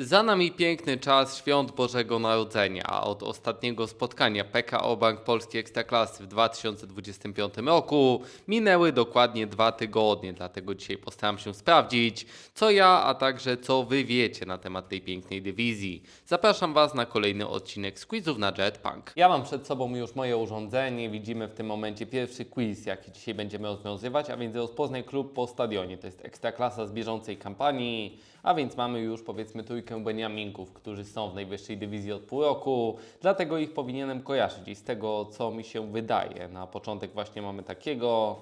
Za nami piękny czas świąt Bożego Narodzenia, od ostatniego spotkania PKO Bank Polski Ekstraklasy w 2025 roku minęły dokładnie dwa tygodnie, dlatego dzisiaj postaram się sprawdzić, co ja, a także co wy wiecie na temat tej pięknej dywizji. Zapraszam was na kolejny odcinek z quizów na Jetpunk. Ja mam przed sobą już moje urządzenie, widzimy w tym momencie pierwszy quiz, jaki dzisiaj będziemy rozwiązywać, a więc rozpoznaj klub po stadionie. To jest Ekstraklasa z bieżącej kampanii, a więc mamy już powiedzmy trójkę Beniaminków, którzy są w najwyższej dywizji od pół roku, dlatego ich powinienem kojarzyć i z tego co mi się wydaje. Na początek właśnie mamy takiego,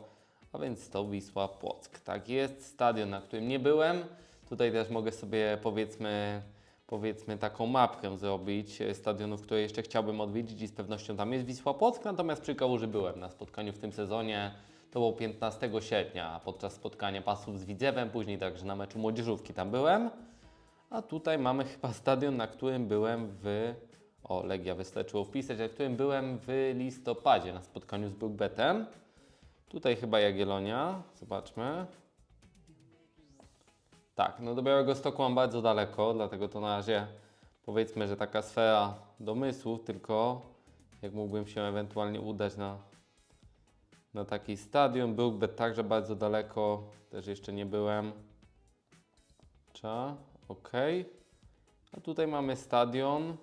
a więc to Wisła Płock. Tak jest, stadion, na którym nie byłem. Tutaj też mogę sobie powiedzmy, powiedzmy taką mapkę zrobić e, stadionów, które jeszcze chciałbym odwiedzić i z pewnością tam jest Wisła Płock, natomiast przy Kałuży byłem na spotkaniu w tym sezonie. To było 15 sierpnia podczas spotkania pasów z Widzewem, później także na meczu młodzieżówki tam byłem. A tutaj mamy chyba stadion, na którym byłem w. O, Legia wystarczyło wpisać, na którym byłem w listopadzie na spotkaniu z Brookbetem. Tutaj chyba Jagiellonia. Zobaczmy. Tak, no do Białego Stoku mam bardzo daleko, dlatego to na razie powiedzmy, że taka sfera domysłów, tylko jak mógłbym się ewentualnie udać na, na taki stadion. Brookbet także bardzo daleko, też jeszcze nie byłem. Cza, ok. A tutaj mamy stadion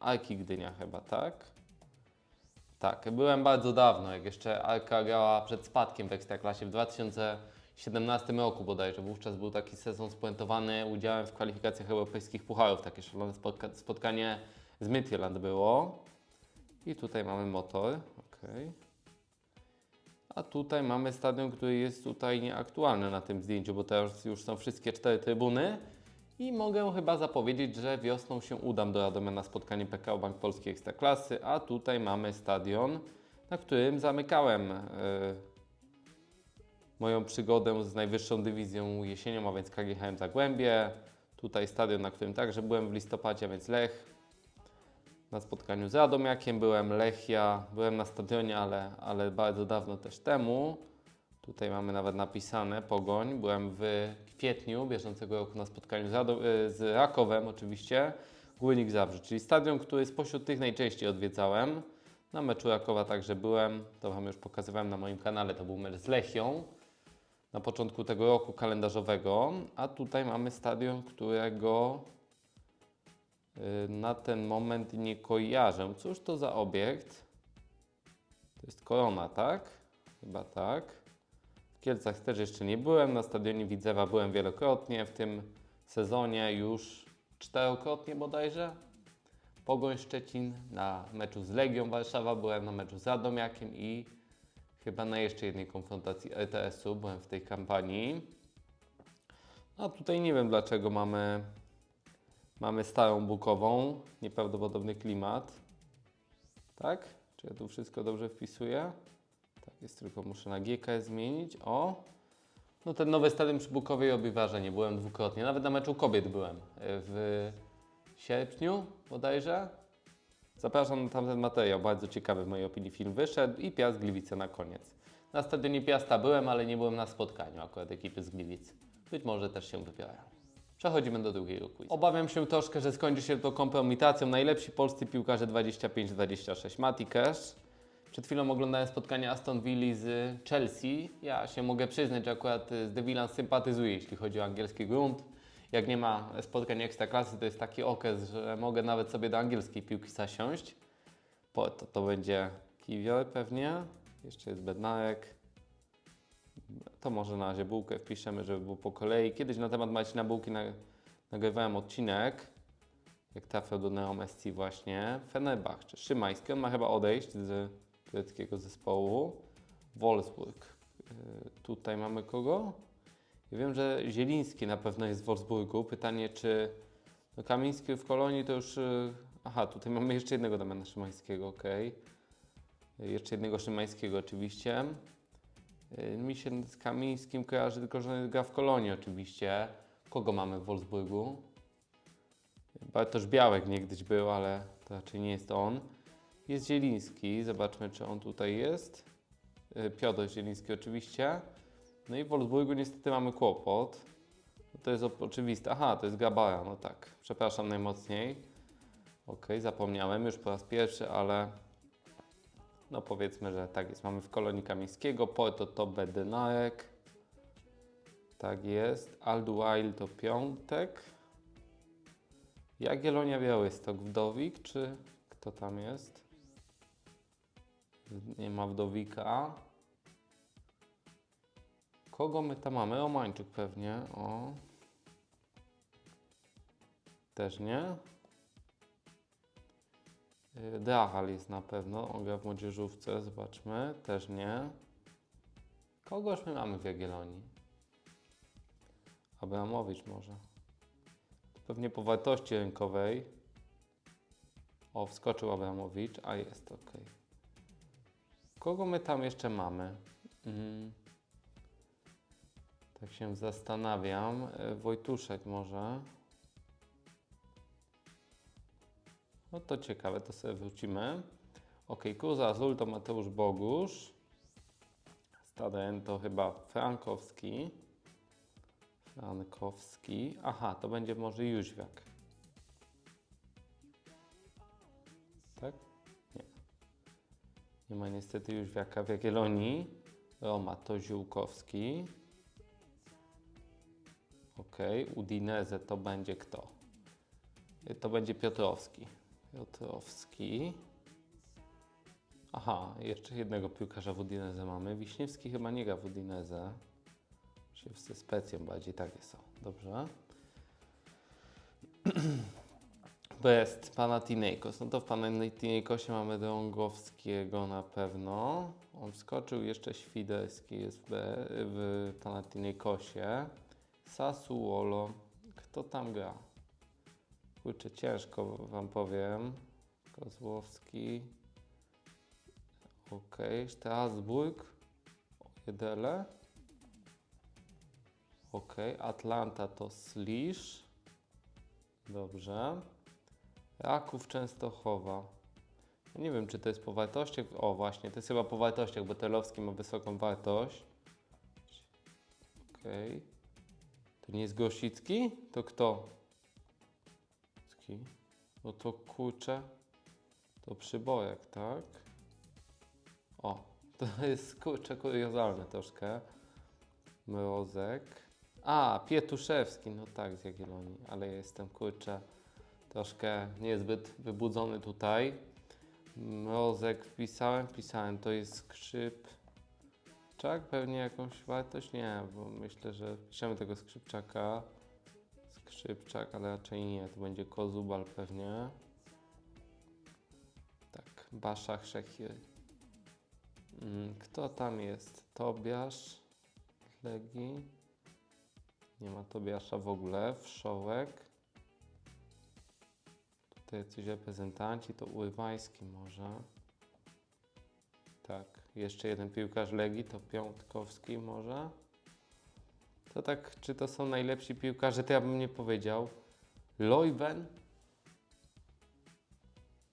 Alki Gdynia chyba, tak? Tak, byłem bardzo dawno, jak jeszcze Alka grała przed spadkiem w Ekstraklasie w 2017 roku bodajże. Wówczas był taki sezon spuentowany udziałem w kwalifikacjach europejskich pucharów. Takie szalone spotka- spotkanie z Midtjylland było. I tutaj mamy motor, okej. A tutaj mamy stadion, który jest tutaj nieaktualny na tym zdjęciu, bo teraz już są wszystkie cztery trybuny. I mogę chyba zapowiedzieć, że wiosną się udam do Radomia na spotkanie PKO Bank Polski Ekstraklasy, a tutaj mamy stadion, na którym zamykałem e, moją przygodę z najwyższą dywizją jesienią, a więc KGHM Zagłębie. Tutaj stadion, na którym także byłem w listopadzie, a więc Lech. Na spotkaniu z Radomiakiem byłem, Lechia, byłem na stadionie, ale, ale bardzo dawno też temu. Tutaj mamy nawet napisane Pogoń. Byłem w kwietniu bieżącego roku na spotkaniu z, y, z Rakowem oczywiście. Górnik Zabrze, czyli stadion, który spośród tych najczęściej odwiedzałem. Na meczu Rakowa także byłem. To Wam już pokazywałem na moim kanale. To był mecz z Lechią na początku tego roku kalendarzowego. A tutaj mamy stadion, którego na ten moment nie kojarzę. Cóż to za obiekt? To jest korona, tak? Chyba tak. W Kielcach też jeszcze nie byłem. Na stadionie Widzewa byłem wielokrotnie. W tym sezonie już czterokrotnie bodajże. Pogoń Szczecin na meczu z Legią Warszawa, byłem na meczu z Radomiakiem i chyba na jeszcze jednej konfrontacji ETS-u byłem w tej kampanii. A tutaj nie wiem dlaczego mamy, mamy starą bukową, nieprawdopodobny klimat. Tak? Czy ja tu wszystko dobrze wpisuję? Tak jest, tylko muszę na GK zmienić. O! No ten nowy stadion przy Bukowej robi wrażenie. Byłem dwukrotnie. Nawet na meczu kobiet byłem. y, W sierpniu bodajże. Zapraszam na tamten materiał. Bardzo ciekawy w mojej opinii film wyszedł. I Piast Gliwice na koniec. Na stadionie Piasta byłem, ale nie byłem na spotkaniu akurat ekipy z Gliwic. Być może też się wybiorę. Przechodzimy do drugiego quizu. Obawiam się troszkę, że skończy się to kompromitacją. Najlepsi polscy piłkarze 25-26. Mati Cash. Przed chwilą oglądałem spotkanie Aston Villa z Chelsea. Ja się mogę przyznać, że akurat y, z Villa sympatyzuję, jeśli chodzi o angielski grunt. Jak nie ma spotkań ekstraklasy, to jest taki okres, że mogę nawet sobie do angielskiej piłki zasiąść. Po, to, to będzie Kiwior pewnie. Jeszcze jest Bednarek. To może na razie bułkę wpiszemy, żeby było po kolei. Kiedyś na temat Marcina Bułki na, nagrywałem odcinek, jak trafiał do Neom SC właśnie. Fenerbahce, Szymański, on ma chyba odejść z tureckiego zespołu. Wolfsburg. Yy, tutaj mamy kogo? Ja wiem, że Zieliński na pewno jest w Wolfsburgu. Pytanie, czy no Kamiński w Kolonii to już... yy, Aha, tutaj mamy jeszcze jednego Damiana Szymańskiego. Yy, Jeszcze jednego Szymańskiego oczywiście. Yy, Mi się z Kamińskim kojarzy tylko, że gra w Kolonii oczywiście. Kogo mamy w Wolfsburgu? Bartosz Białek niegdyś był, ale to raczej nie jest on. Jest Zieliński, zobaczmy czy on tutaj jest. Yy, Piotr Zieliński oczywiście. No i w Wolfsburgu niestety mamy kłopot. To jest oczywiste. Aha, to jest Gabara, no tak. Przepraszam najmocniej. Okej, zapomniałem już po raz pierwszy, ale no powiedzmy, że tak jest. Mamy w kolonii Kamińskiego, Porto to Bednarek. Tak jest. Alduail to Piątek. Jagiellonia Białystok, Wdowik, czy kto tam jest? Nie ma Wdowika. Kogo my tam mamy? Omańczuk pewnie. O. Też nie. Y, Drachal jest na pewno. On gra w młodzieżówce. Zobaczmy. Też nie. Kogoż my mamy w Jagiellonii? Abramowicz może. Pewnie po wartości rynkowej. O, wskoczył Abramowicz, a jest ok. Kogo my tam jeszcze mamy? Mm. Tak się zastanawiam. E, Wojtuszek może. No to ciekawe, to sobie wrócimy. Ok, Kuza Azul to Mateusz Bogusz. Staden to chyba Frankowski. Frankowski. Aha, to będzie może Jóźwiak. Tak? Nie. Nie ma niestety Jóźwiaka w Jagiellonii. Roma to Ziółkowski. Ok, Udinese to będzie kto? To będzie Piotrowski. Piotrowski. Aha, jeszcze jednego piłkarza w Udinese mamy. Wiśniewski chyba nie gra w Udinese. Się ze specją bardziej, tak jest. Dobrze. Best, Panathinaikos. No to w Panathinaikosie mamy Drągowskiego na pewno. On wskoczył, jeszcze Świderski jest w, Panathinaikosie. Sassuolo. Kto tam gra? Kurczę, ciężko wam powiem. Kozłowski. Ok, Strasburg. Jedele. Ok, Atlanta to Slisz. Dobrze. Raków Częstochowa. Nie wiem, czy to jest po wartościach. O, właśnie, to jest chyba po wartościach, bo Telowski ma wysoką wartość. Okej. To nie jest Gosicki? To kto? No to kurczę. To przybojek, tak? O, to jest kurczę kuriozalne troszkę. Mrozek. A, Pietuszewski, no tak, z Jagiellonii, ale ja jestem kurczę troszkę niezbyt wybudzony tutaj. Mrozek wpisałem, wpisałem, to jest skrzyp. Czak pewnie jakąś wartość? Nie, bo myślę, że piszemy tego skrzypczaka. Skrzypczak, ale raczej nie, to będzie Kozubal pewnie. Tak, Baszach Szechir. Mm, Kto tam jest? Tobiasz z Legii. Nie ma Tobiasza w ogóle. Wszołek. Tutaj jacyś reprezentanci, to Urbański może. Tak, jeszcze jeden piłkarz Legii, to Piątkowski może. To tak, czy to są najlepsi piłkarze, to ja bym nie powiedział. Leuven.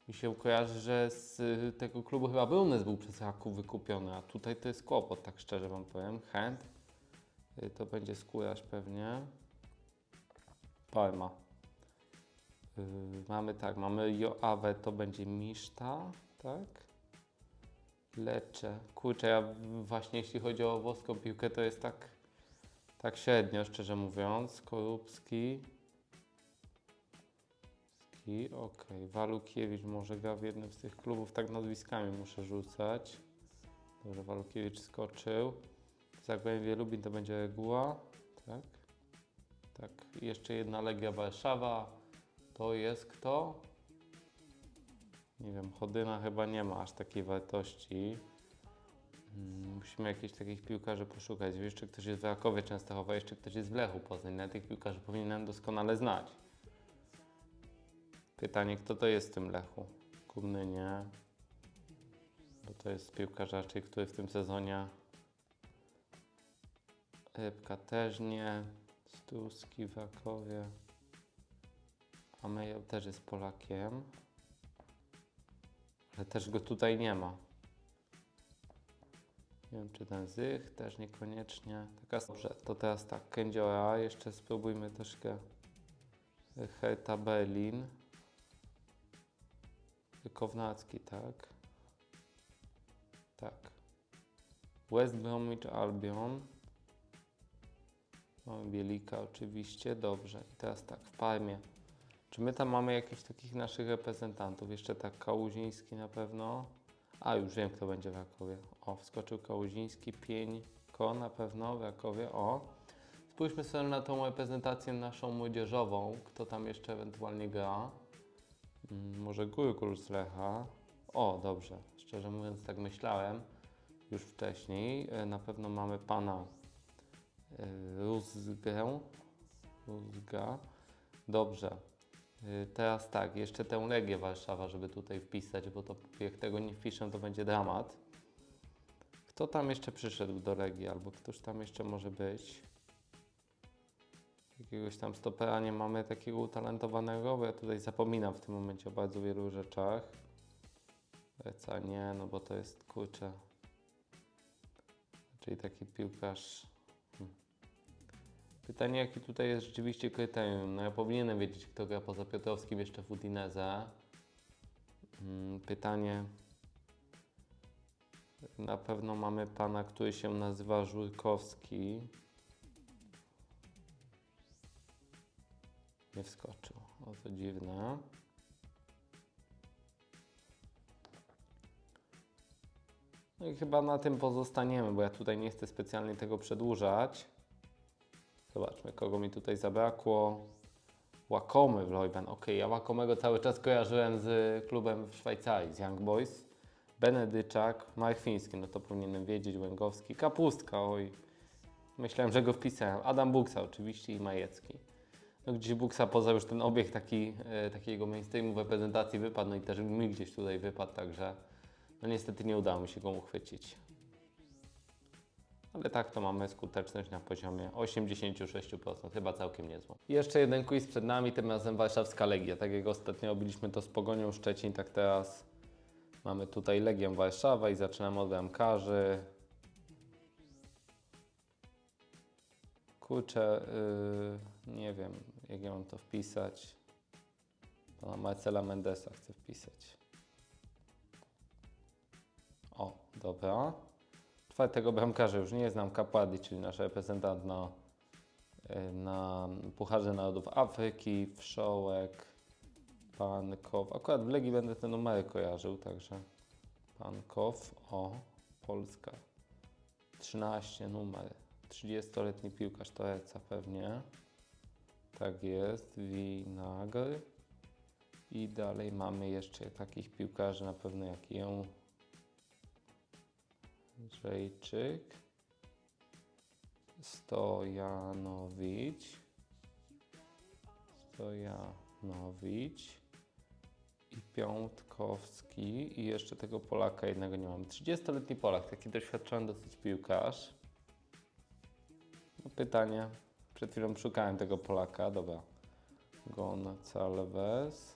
Mi się kojarzy, że z y, tego klubu chyba Brunes był przez Raków wykupiony, a tutaj to jest kłopot, tak szczerze wam powiem. Chęt. Y, To będzie skórarz pewnie. Parma. Y, mamy tak, mamy Joawę, to będzie Miszta, tak? Lecze. Kurczę, ja właśnie jeśli chodzi o włoską piłkę, to jest tak, tak średnio, szczerze mówiąc. Korupski. Ski, okej. Walukiewicz może gra w jednym z tych klubów, tak nazwiskami muszę rzucać. Dobrze, Walukiewicz skoczył. Zagłębie Lubin to będzie reguła, tak? Tak, jeszcze jedna Legia Warszawa. To jest kto? Nie wiem, Chodyna chyba nie ma aż takiej wartości. Mm, Musimy jakichś takich piłkarzy poszukać. Jeszcze ktoś jest w Rakowie Częstochowa, jeszcze ktoś jest w Lechu Poznań. Na tych piłkarzy powinienem doskonale znać. Pytanie, kto to jest w tym Lechu? Kumny nie. Bo to jest piłkarz raczej, który w tym sezonie Rybka też nie. Stuski w. A Mejeł też jest Polakiem. Ale też go tutaj nie ma. Nie wiem, czy ten Zych też niekoniecznie. Taka dobrze, to teraz tak, Kędzioła, jeszcze spróbujmy troszkę Herta Berlin. Kownacki, tak? Tak. West Bromwich Albion. Mamy Bielika oczywiście, dobrze. I teraz tak, w Parmie. Czy my tam mamy jakichś takich naszych reprezentantów? Jeszcze tak Kałuziński na pewno. A, już wiem kto będzie w Rakowie. O, wskoczył Kałuziński, Pieńko na pewno w Rakowie. O. Spójrzmy sobie na tą reprezentację naszą młodzieżową. Kto tam jeszcze ewentualnie gra? Mm, Może Gurgul z Lecha. O, dobrze. Szczerze mówiąc, tak myślałem już wcześniej. E, Na pewno mamy pana e, Ruzgę. Ruzga. Dobrze. Y, Teraz tak, jeszcze tę Legię Warszawa, żeby tutaj wpisać, bo to jak tego nie wpiszę, to będzie dramat. Kto tam jeszcze przyszedł do Legii, albo ktoś tam jeszcze może być? Jakiegoś tam stopera nie mamy takiego utalentowanego, bo ja tutaj zapominam w tym momencie o bardzo wielu rzeczach. Leca nie, no bo to jest kurczę. Czyli taki piłkarz. Hmm. Pytanie, jaki tutaj jest rzeczywiście kryterium? No ja powinienem wiedzieć, kto gra poza Piotrowskim jeszcze w Udinese. Mm, Pytanie. Na pewno mamy pana, który się nazywa Żurkowski. Nie wskoczył. O, to dziwne. No i chyba na tym pozostaniemy, bo ja tutaj nie chcę specjalnie tego przedłużać. Zobaczmy, kogo mi tutaj zabrakło. Łakomy w Leuben. Ok, ja Łakomego cały czas kojarzyłem z klubem w Szwajcarii, z Young Boys. Benedyczak, Marchwiński, no to powinienem wiedzieć, Łęgowski, Kapustka, oj. Myślałem, że go wpisałem. Adam Buksa oczywiście i Majecki. No gdzieś Buksa poza już ten obieg taki, e, takiego mainstreamu w reprezentacji wypadł, no i też mi gdzieś tutaj wypadł, także no niestety nie udało mi się go uchwycić. Ale tak to mamy skuteczność na poziomie 86%, chyba całkiem niezłą. Jeszcze jeden quiz przed nami, tym razem Warszawska Legia. Tak jak ostatnio robiliśmy to z Pogonią Szczecin, tak teraz mamy tutaj Legię Warszawa i zaczynamy od bramkarzy. Kurczę, yy, nie wiem jak ja mam to wpisać. Pana Marcela Mendesa chcę wpisać. O, dobra. Czwartego bramkarza już nie znam, Kapadi, czyli nasz reprezentant na, y, na Pucharze Narodów Afryki, Wszołek, Pan Kow. Akurat w Legii będę te numery kojarzył, także Pan Kow, o, Polska. 13 numer. 30-letni piłkarz Toreca pewnie. Tak jest, Winagr. I dalej mamy jeszcze takich piłkarzy na pewno jak ją. Żejczyk, Stojanowicz, Stojanowicz i Piątkowski i jeszcze tego Polaka jednego nie mam. 30-letni Polak, taki doświadczony dosyć piłkarz. No pytanie, przed chwilą szukałem tego Polaka, dobra. Gonçalves,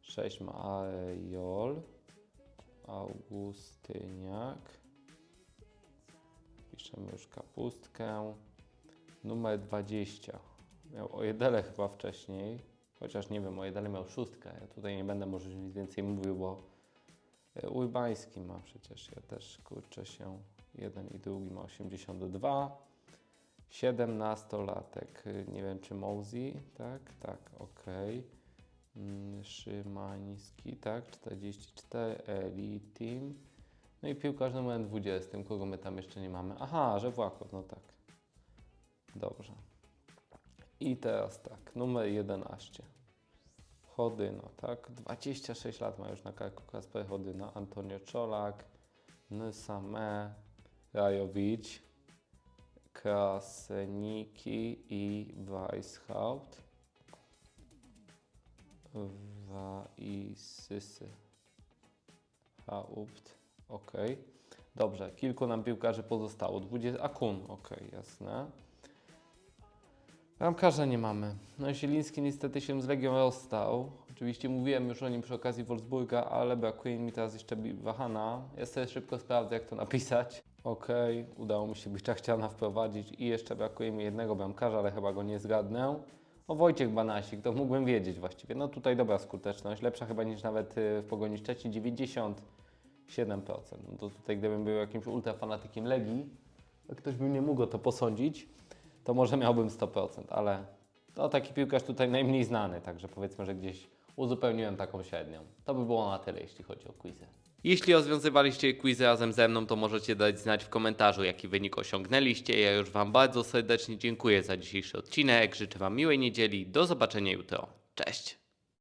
6 ma Arejol. Augustyniak. Piszemy już kapustkę. Numer 20. Miał Ojedele chyba wcześniej. Chociaż nie wiem, Ojedele miał szóstkę. Ja tutaj nie będę może nic więcej mówił, bo e, Urbański ma przecież. Ja też kurczę się. Jeden i drugi ma 82. 17-latek. y, Nie wiem czy Mosey, tak? Tak, okej. Mm, Szymański, tak, 44, Eli Team. No i piłkarz numer 20, kogo my tam jeszcze nie mamy. Aha, że Włakow, no tak. Dobrze. I teraz tak, numer 11. Chodyno, tak, 26 lat ma już na karku Kasper Chodyna, Antonio Czolak, Nysame, Rajowicz, Kraseniki i Weishaupt. Waisysy. Haupt. Ok. Dobrze, kilku nam piłkarzy pozostało. 20. Akun, ok, jasne. Bramkarza nie mamy. No i Zieliński niestety się z Legią rozstał. Oczywiście mówiłem już o nim przy okazji Wolfsburga, ale brakuje mi teraz jeszcze Wahana. Ja sobie szybko sprawdzę, jak to napisać. Okej, udało mi się Biczachciana wprowadzić i jeszcze brakuje mi jednego bramkarza, ale chyba go nie zgadnę. O Wojciech Banasik, to mógłbym wiedzieć właściwie. No tutaj dobra skuteczność, lepsza chyba niż nawet y, w Pogoni Szczecin, 97%. No to tutaj gdybym był jakimś ultrafanatykiem Legii, ktoś by mnie mógł to posądzić, to może miałbym 100%, ale to taki piłkarz tutaj najmniej znany, także powiedzmy, że gdzieś uzupełniłem taką średnią. To by było na tyle, jeśli chodzi o quizy. Jeśli rozwiązywaliście quizy razem ze mną, to możecie dać znać w komentarzu, jaki wynik osiągnęliście. Ja już Wam bardzo serdecznie dziękuję za dzisiejszy odcinek. Życzę Wam miłej niedzieli. Do zobaczenia jutro. Cześć!